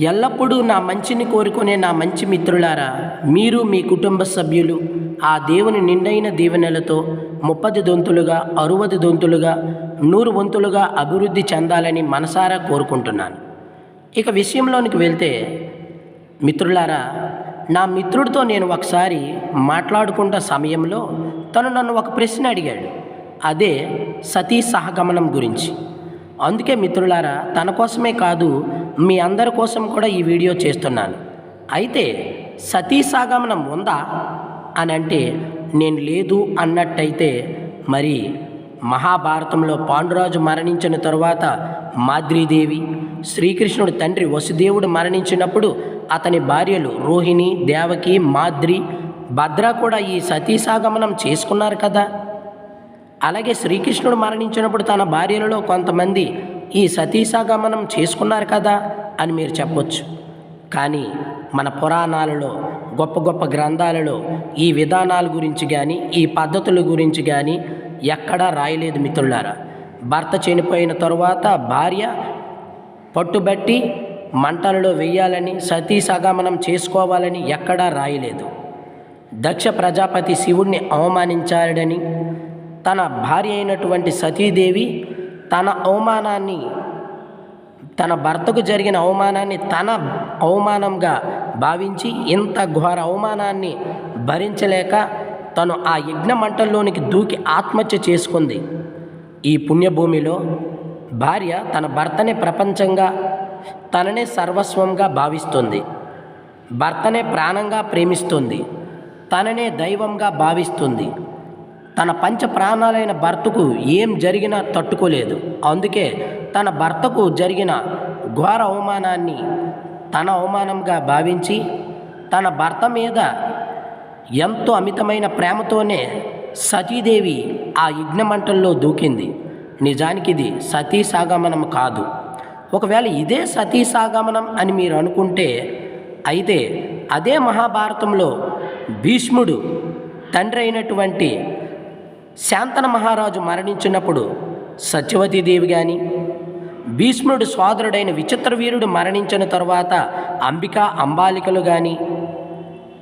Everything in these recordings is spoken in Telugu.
ఎల్లప్పుడూ నా మంచిని కోరుకునే నా మంచి మిత్రులారా మీరు మీ కుటుంబ సభ్యులు. ఆ దేవుని నిండైన దీవెనలతో ముప్పది దొంతులుగా అరువది దొంతులుగా నూరు వంతులుగా అభివృద్ధి చెందాలని మనసారా కోరుకుంటున్నాను. ఇక విషయంలోనికి వెళ్తే మిత్రులారా నా మిత్రుడితో నేను ఒకసారి మాట్లాడుకుంటున్న సమయంలో తను నన్ను ఒక ప్రశ్న అడిగాడు. అదే సతీ సహగమనం గురించి. అందుకే మిత్రులారా తన కోసమే కాదు మీ అందరి కోసం కూడా ఈ వీడియో చేస్తున్నాను. అయితే సతీసాగమనం ఉందా? అని అంటే నేను లేదు అన్నట్టయితే మరి మహాభారతంలో పాండురాజు మరణించిన తరువాత మాద్రీదేవి శ్రీకృష్ణుడు తండ్రి వసుదేవుడు మరణించినప్పుడు అతని భార్యలు రోహిణి దేవకి మాద్రి భద్ర కూడా ఈ సతీసాగమనం చేసుకున్నారు కదా? అలాగే శ్రీకృష్ణుడు మరణించినప్పుడు తన భార్యలలో కొంతమంది ఈ సతీసాగమనం చేసుకున్నారు కదా అని మీరు చెప్పొచ్చు. కానీ మన పురాణాలలో గొప్ప గొప్ప గ్రంథాలలో ఈ విధానాల గురించి కానీ ఈ పద్ధతుల గురించి కానీ ఎక్కడా రాయలేదు మిత్రులారా. భర్త చనిపోయిన తరువాత భార్య పట్టుబట్టి మంటలలో వెయ్యాలని సతీ సగమనం చేసుకోవాలని ఎక్కడా రాయలేదు. దక్ష ప్రజాపతి శివుణ్ణి అవమానించాడని తన భార్య అయినటువంటి సతీదేవి తన అవమానాన్ని తన భర్తకు జరిగిన అవమానాన్ని తన అవమానంగా భావించి ఇంత ఘోర అవమానాన్ని భరించలేక తను ఆ యజ్ఞ మంటల్లోనికి దూకి ఆత్మహత్య చేసుకుంది. ఈ పుణ్యభూమిలో భార్య తన భర్తనే ప్రపంచంగా తననే సర్వస్వంగా భావిస్తుంది. భర్తనే ప్రాణంగా ప్రేమిస్తుంది. తననే దైవంగా భావిస్తుంది. తన పంచ ప్రాణాలైన భర్తకు ఏం జరిగినా తట్టుకోలేదు. అందుకే తన భర్తకు జరిగిన ఘోర అవమానాన్ని తన అవమానంగా భావించి తన భర్త మీద ఎంతో అమితమైన ప్రేమతోనే సతీదేవి ఆ యజ్ఞమంటల్లో దూకింది. నిజానికి ఇది సతీ సాగమనం కాదు. ఒకవేళ ఇదే సతీ సాగమనం అని మీరు అనుకుంటే అయితే అదే మహాభారతంలో భీష్ముడు తండ్రి అయినటువంటి శాంతన మహారాజు మరణించినప్పుడు సత్యవతీదేవి కానీ భీష్ముడు సోదరుడైన విచిత్రవీరుడు మరణించిన తరువాత అంబిక అంబాలికలు కానీ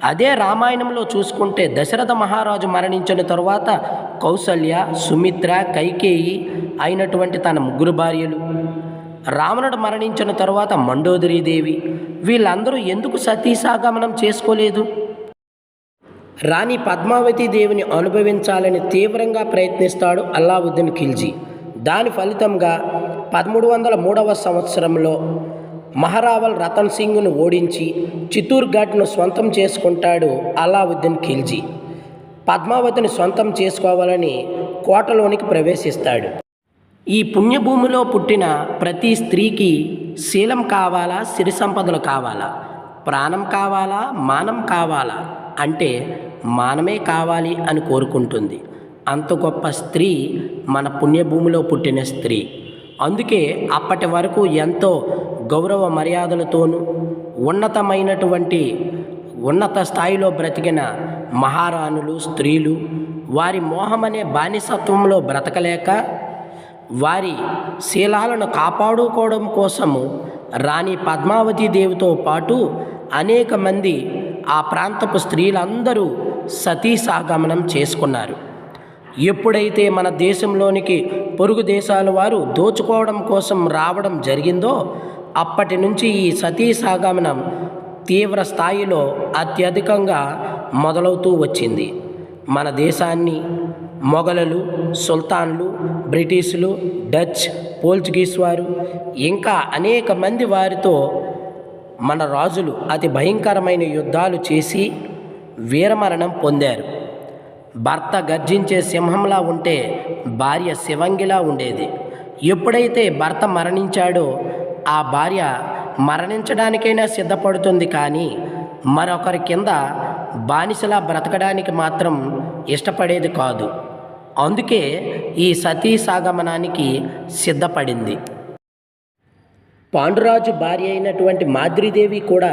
అదే రామాయణంలో చూసుకుంటే దశరథ మహారాజు మరణించిన తరువాత కౌసల్య సుమిత్ర కైకేయి అయినటువంటి తన ముగ్గురు భార్యలు. రావణుడు మరణించిన తరువాత మండోదరీదేవి. వీళ్ళందరూ ఎందుకు సతీసాగమనం చేసుకోలేదు? రాణి పద్మావతి దేవిని అనుభవించాలని తీవ్రంగా ప్రయత్నిస్తాడు అల్లావుద్దీన్ ఖిల్జీ. దాని ఫలితంగా పదమూడు వందల మూడవ సంవత్సరంలో మహారావల్ రతన్ సింగ్ను ఓడించి చిత్తూర్ఘాట్ను సొంతం చేసుకుంటాడు అల్లావుద్దీన్ ఖిల్జీ. పద్మావతిని సొంతం చేసుకోవాలని కోటలోనికి ప్రవేశిస్తాడు. ఈ పుణ్యభూమిలో పుట్టిన ప్రతి స్త్రీకి శీలం కావాలా సిరి సంపదలు కావాలా? ప్రాణం కావాలా మానం కావాలా? అంటే మానమే కావాలి అని కోరుకుంటుంది. అంత గొప్ప స్త్రీ మన పుణ్యభూమిలో పుట్టిన స్త్రీ. అందుకే అప్పటి వరకు ఎంతో గౌరవ మర్యాదలతోనూ ఉన్నతమైనటువంటి ఉన్నత స్థాయిలో బ్రతికిన మహారాణులు స్త్రీలు వారి మోహమనే బానిసత్వంలో బ్రతకలేక వారి శీలాలను కాపాడుకోవడం కోసము రాణి పద్మావతి దేవితో పాటు అనేక మంది ఆ ప్రాంతపు స్త్రీలందరూ సతీ సాగమనం చేసుకున్నారు. ఎప్పుడైతే మన దేశంలోనికి పొరుగు దేశాల వారు దోచుకోవడం కోసం రావడం జరిగిందో అప్పటి నుంచి ఈ సతీ సాగమనం తీవ్ర స్థాయిలో అత్యధికంగా మొదలవుతూ వచ్చింది. మన దేశాన్ని మొఘలలు సుల్తాన్లు బ్రిటిషులు డచ్ పోర్చుగీస్ వారు ఇంకా అనేక మంది వారితో మన రాజులు అతి భయంకరమైన యుద్ధాలు చేసి వీరమరణం పొందారు. భర్త గర్జించే సింహంలా ఉంటే భార్య శివంగిలా ఉండేది. ఎప్పుడైతే భర్త మరణించాడో ఆ భార్య మరణించడానికైనా సిద్ధపడుతుంది కానీ మరొకరి కింద బానిసలా బ్రతకడానికి మాత్రం ఇష్టపడేది కాదు. అందుకే ఈ సతీ సాగమనానికి సిద్ధపడింది. పాండురాజు భార్య అయినటువంటి మాద్రీదేవి కూడా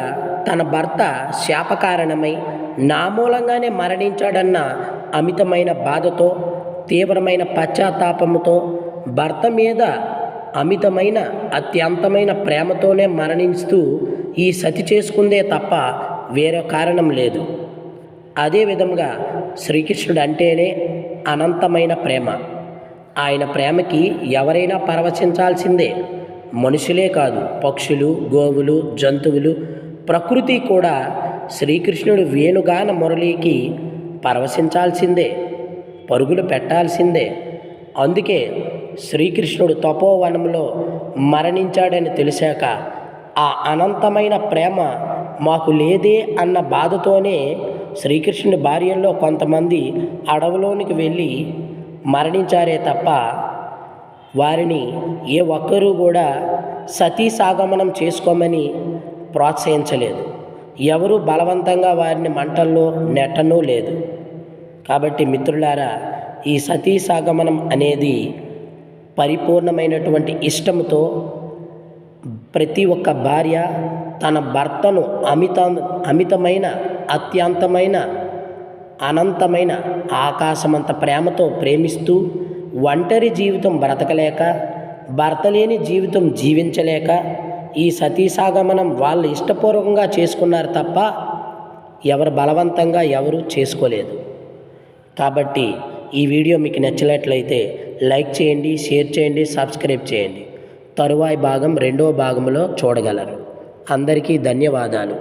తన భర్త శాపకారణమై నా మూలంగానే మరణించాడన్న అమితమైన బాధతో తీవ్రమైన పశ్చాత్తాపముతో భర్త మీద అమితమైన అత్యంతమైన ప్రేమతోనే మరణిస్తూ ఈ సతి చేసుకుందే తప్ప వేరే కారణం లేదు. అదే విధంగా శ్రీకృష్ణుడు అంటేనే అనంతమైన ప్రేమ. ఆయన ప్రేమకి ఎవరైనా పరవశించాల్సిందే. మనుషులే కాదు పక్షులు గోవులు జంతువులు ప్రకృతి కూడా శ్రీకృష్ణుడు వేణుగాన మురళికి పరవశించాల్సిందే పరుగులు పెట్టాల్సిందే. అందుకే శ్రీకృష్ణుడు తపోవనంలో మరణించాడని తెలిసాక ఆ అనంతమైన ప్రేమ మాకు లేదే అన్న బాధతోనే శ్రీకృష్ణుడి భార్యల్లో కొంతమంది అడవిలోనికి వెళ్ళి మరణించారే తప్ప వారిని ఏ ఒక్కరూ కూడా సతీ సాగమనం చేసుకోమని ప్రోత్సహించలేదు. ఎవరు బలవంతంగా వారిని మంటల్లో నెట్టనూ లేదు. కాబట్టి మిత్రులారా ఈ సతీ సాగమనం అనేది పరిపూర్ణమైనటువంటి ఇష్టంతో ప్రతి ఒక్క భార్య తన భర్తను అమిత అమితమైన అత్యంతమైన అనంతమైన ఆకాశమంత ప్రేమతో ప్రేమిస్తూ ఒంటరి జీవితం బ్రతకలేక భర్త లేని జీవితం జీవించలేక ఈ సతీసాగమనం వాళ్ళు ఇష్టపూర్వకంగా చేసుకున్నారు తప్ప ఎవరు బలవంతంగా ఎవరు చేసుకోలేదు. కాబట్టి ఈ వీడియో మీకు నచ్చినట్లయితే లైక్ చేయండి షేర్ చేయండి సబ్స్క్రైబ్ చేయండి. తరువాయి భాగం రెండవ భాగంలో చూడగలరు. అందరికీ ధన్యవాదాలు.